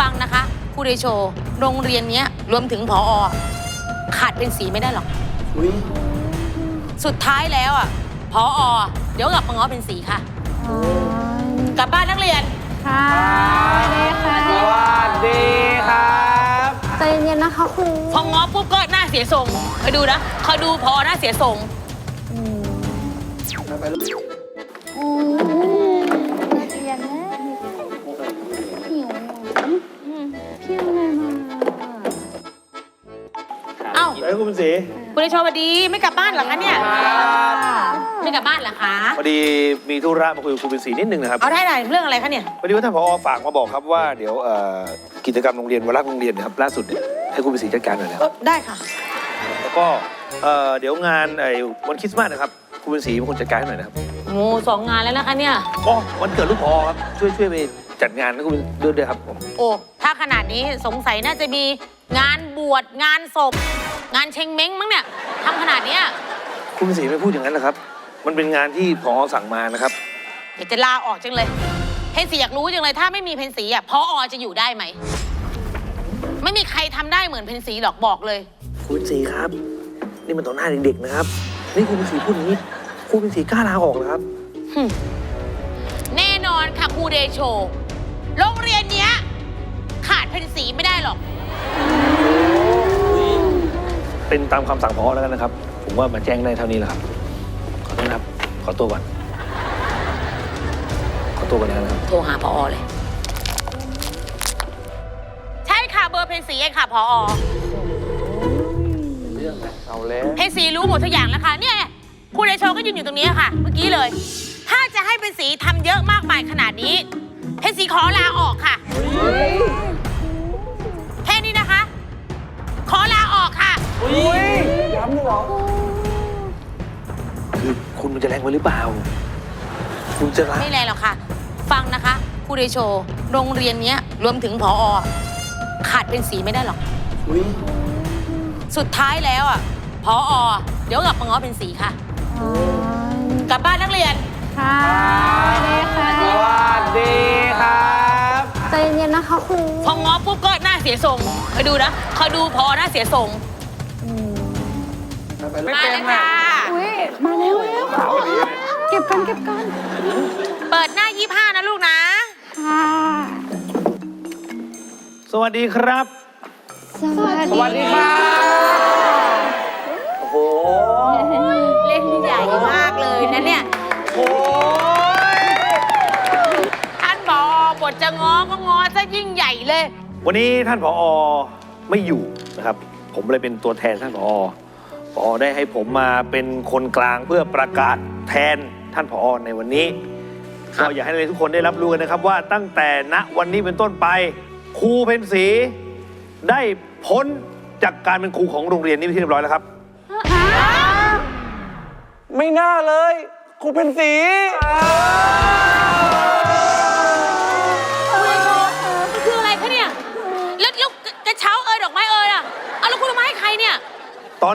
ฟังนะคะครูเดโช โรงเรียนเนี้ยรวมถึงผออขาดเป็นสีไม่ได้หรอก อุ้ยสุดท้ายแล้วอะผออเดี๋ยวกลับมาง้อเป็นสีค่ะ กลับบ้านนักเรียนค่ะดีค่ะสวัสดีครับใจเย็นๆนะคะครูพอง้อปุ๊บก็หน้าเสียทรงไปดูนะคอยดูพอหน้าเสียทรงไปลูกาเฮ้ยคุณเป็นสีคุณเดโชสวัสดีไม่กลับบ้านเหรอคะเนี่ยไม่กลับบ้านเหรอคะพอดีมีธุระมาคุยกับคุณเป็นสีนิดนึงนะครับเอาได้ไหนเรื่องอะไรคะเนี่ยพอดีว่าท่านผอฝากมาบอกครับว่าเดี๋ยวเอ่อกิจกรรมโรงเรียนวันรักโรงเรียนเนะครับล่าสุดเนี่ยให้คุณเป็นสีจัดการหน่อยนะคเอรับอได้ค่ะ แล้วก็เอ่อเดี๋ยวงานไอ้วันคริสต์มาสนะครับคุณเป็นสีเป็นคนจัดการให้หน่อยนะครับโอ้สองงานแล้วนะคะเนี่ย อ๋อวันเกิดลูกพอครับช่วยช่วยไปจัดงานให้คุณเป็นด้วยด้วยครับผมโอ้ถ้าขนาดนี้สงสัยน่าจะมีงานบวชงานศพ งานเชงเม้งมั้งเนี่ยทำขนาดเนี้ยคุณเป็นสีไม่พูดอย่างนั้นนะครับ มันเป็นงานที่พอสั่งมานะครับ อยากจะลาออกจังเลย เพนสีอยากรู้จังเลย ถ้าไม่มีเพนสีอะพออจะอยู่ได้ไหม ไม่มีใครทำได้เหมือนเพนสีหรอกบอกเลย คุณเป็นสีครับ นี่มันต่อหน้าเด็กๆนะครับ นี่คุณเป็นสีพูดอย่างนี้ คุณเป็นสีกล้าลาออกเหรอครับ แน่นอนค่ะครูเดโช โรงเรียนเนี้ย ขาดเพนสีไม่ได้หรอก เป็นตามคำสั่งพอแล้วกันนะครับ ผมว่ามาแจ้งได้เท่านี้แหละครับ ขอโทษนะครับ ขอตัวก่อน ขอตัวก่อนนะครับ โทรหาพออเลย ใช่ค่ะเบอร์เพนสีเองค่ะพออเอาแล้ว เพนสีรู้หมดทุกอย่างแล้วค่ะเนี่ยครูเดโชก็ยืนอยู่ตรงนี้ค่ะ เมื่อกี้เลย ถ้าจะให้เพนสีทำเยอะมากมายขนาดนี้ เพนสีขอลาออกค่ะ เลยเหรอ คือคุณมันจะแรงไปหรือเปล่า คุณจะลาไม่แรงหรอกค่ะ ฟังนะคะครูเดโช โรงเรียนเนี้ยรวมถึงผออขาดเป็นสีไม่ได้หรอก อุ้ยสุดท้ายแล้วอะผออเดี๋ยวกลับมาง้อเป็นสีค่ะ กลับบ้านนักเรียน ค่ะดีค่ะสวัสดีครับใจเย็นๆนะคะครู พอง้อปุ๊บก็หน้าเสียทรงไปดูนะคอยดูพอหน้าเสียทรง ไปลูกมาเลยค่ะ อุ้ยมาแล้วแล้วสาวดีเลยเก็บกันเก็บกันเปิดหน้า25นะลูกนะ ค่ะสวัสดีครับ สวัสสวัสดีครับ โอ้โห เล่นใหญ่มากเลยนะเนี่ย โอ้ยท่านบอกบทจะง้อก็ง้อซะยิ่งใหญ่เลย วันนี้ท่านผอ ไม่อยู่นะครับ ผมเลยเป็นตัวแทนท่านผอ ผอได้ให้ผมมาเป็นคนกลางเพื่อประกาศแทนท่านผอในวันนี้ก็อยากให้นักเรียนทุกคนได้รับรู้กันนะครับว่าตั้งแต่ณวันนี้เป็นต้นไปครูเพนสีได้พ้นจากการเป็นครูของโรงเรียนนี้เป็นที่เรียบร้อยแล้วครับ ไม่น่าเลยครูเป็นสี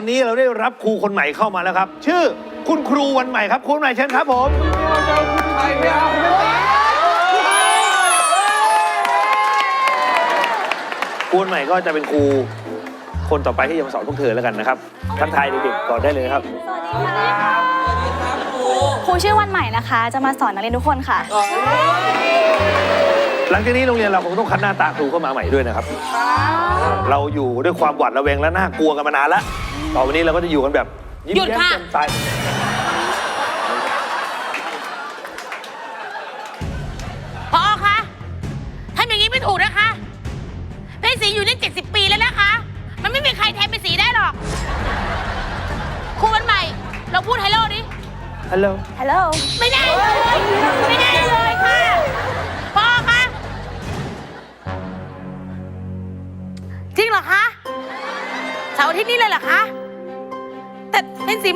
อนนี้เราได้รับครูคนใหม่เข้ามาแล้วครับ ชื่อคุณครูวันใหม่ครับครูวันใหม่เชิญครับผมใครไม่เอาไม่เอาครูวันใหม่ก็จะเป็นครูคนต่อไปที่จะมาสอนพวกเธอแล้วกันนะครับทักทายเด็กๆก่อนได้เลยนะครับ ครูชื่อวันใหม่นะคะ จะมาสอนนักเรียนทุกคนค่ะ หลังจากนี้โรงเรียนเราคงต้องคัดหน้าตาครูเข้ามาใหม่ด้วยนะครับ เราอยู่ด้วยความหวาดระแวงและน่ากลัวกันมานานแล้ว ต่อไปนี้เราก็จะอยู่กันแบบยิ้มหยุดแย้มค่ะ แจ่มใสพอคะทำอย่างนี้ไม่ถูกนะคะเพนสีอยู่ได้70 ปีแล้วนะคะ มันไม่มีใครแทนเป็นสีได้หรอกครูวันใหม่ เราพูดไฮโลดิฮัลโหล ฮัลโหล ไม่ได้เลยไม่ได้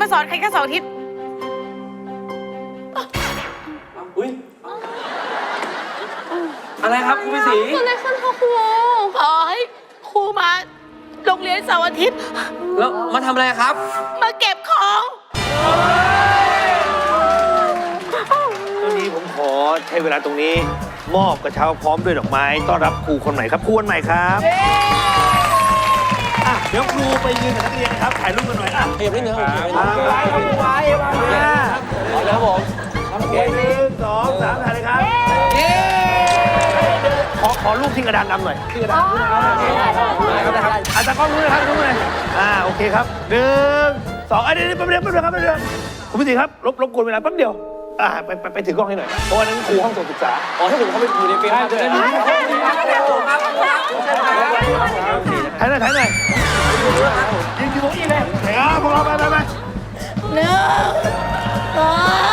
มาสอนใครแค่เสาร์อาทิตย์อุ้ยอะไรครับครูเป็นสีเกิดอะไรขึ้นคะครูขอให้ครูมาโรงเรียนเสาร์อาทิตย์ แล้วมาทำอะไรครับ มาเก็บของตรงนี้ผมขอใช้เวลาตรงนี้ มอบกระเช้าพร้อมด้วยดอกไม้ต้อนรับครูคนใหม่ครับครูคนใหม่ครับอะเดี๋ยวครู ไปยืนกับนักเรียนนะครับถ่ายรูปกันหน่อยอะเก็บนิดนึงครับวางไว้วางไว้วางไว้เอาแล้วผมโอเคหนึ่งสองสามถ่ายเลยครับขอขอรูปที่กระดานดำหน่อยที่กระดานอาจจะกล้องรู้นะครับรู้เลยอ่าโอเคครับหนึ่งสองอะเดี๋ยวเดี๋ยวแป๊บเดียวแป๊บเดียวครับแป๊บเดียวคุณพี่ตีครับรบรบกวนเวลาแป๊บเดียวอ่าไปไปไปถือกล้องให้หน่อยเพราะว่านั้นครูห้องสมุดศึกษาอ๋อถ้าผมเขาไปอยู่ในเฟรมจะได้รู้ถ่ายหน่อยถ่ายหน่อย ยืนอยู่ตรงนี้เลยอ่าพวกเราไปไปไป หนึ่งสอง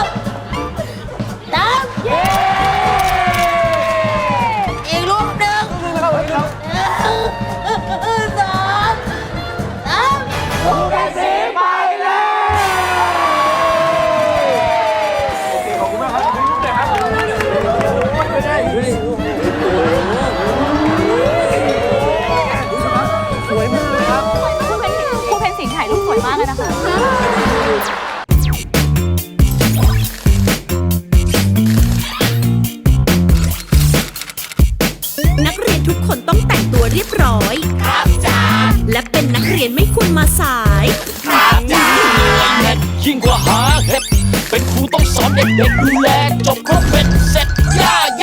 วยมากเลยนะคะนักเรียนทุกคนต้องแต่งตัวเรียบร้อย ครับจ้าและเป็นนักเรียนไม่ควรมาสายยิ่งกว่าหาเห็ดเป็นครูต้องสอนเด็กๆดูแลจบครบเป็น